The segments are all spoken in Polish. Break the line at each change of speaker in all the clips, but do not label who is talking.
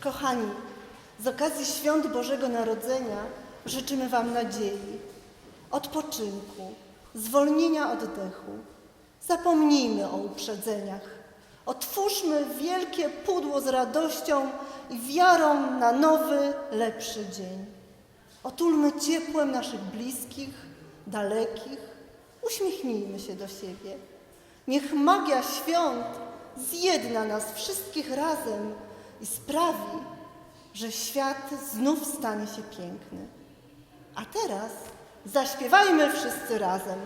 Kochani, z okazji świąt Bożego Narodzenia życzymy Wam nadziei, odpoczynku, zwolnienia oddechu. Zapomnijmy o uprzedzeniach. Otwórzmy wielkie pudło z radością i wiarą na nowy, lepszy dzień. Otulmy ciepłem naszych bliskich, dalekich. Uśmiechnijmy się do siebie. Niech magia świąt zjedna nas wszystkich razem i sprawi, że świat znów stanie się piękny. A teraz zaśpiewajmy wszyscy razem.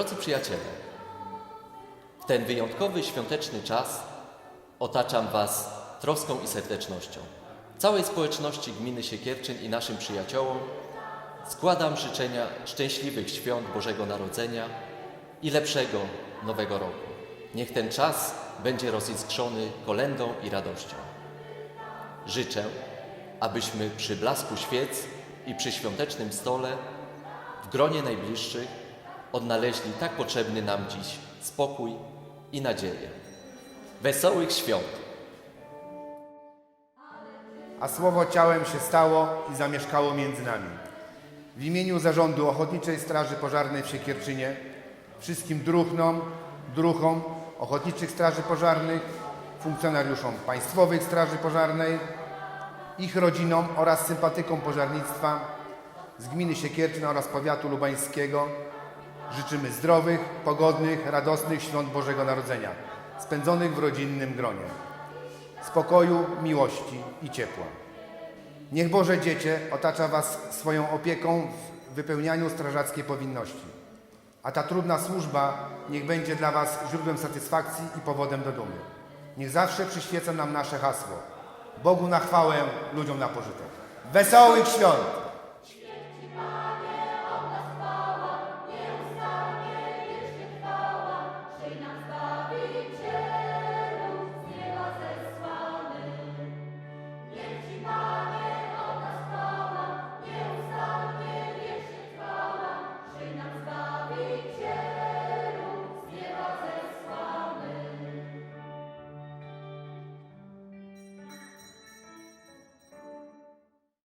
Drodzy przyjaciele, w ten wyjątkowy świąteczny czas otaczam Was troską i serdecznością. Całej społeczności gminy Siekierczyn i naszym przyjaciołom składam życzenia szczęśliwych świąt Bożego Narodzenia i lepszego Nowego Roku. Niech ten czas będzie roziskrzony kolendą i radością. Życzę, abyśmy przy blasku świec i przy świątecznym stole w gronie najbliższych odnaleźli tak potrzebny nam dziś spokój i nadzieję. Wesołych świąt!
a słowo ciałem się stało i zamieszkało między nami. W imieniu Zarządu Ochotniczej Straży Pożarnej w Siekierczynie, wszystkim druhnom, druhom Ochotniczych Straży Pożarnych, funkcjonariuszom Państwowych Straży Pożarnej, ich rodzinom oraz sympatykom pożarnictwa z gminy Siekierczyn oraz powiatu lubańskiego życzymy zdrowych, pogodnych, radosnych świąt Bożego Narodzenia, spędzonych w rodzinnym gronie spokoju, miłości i ciepła. Niech Boże Dziecię otacza Was swoją opieką w wypełnianiu strażackiej powinności, a ta trudna służba niech będzie dla Was źródłem satysfakcji i powodem do dumy. Niech zawsze przyświeca nam nasze hasło. Bogu na chwałę, ludziom na pożytek. Wesołych świąt!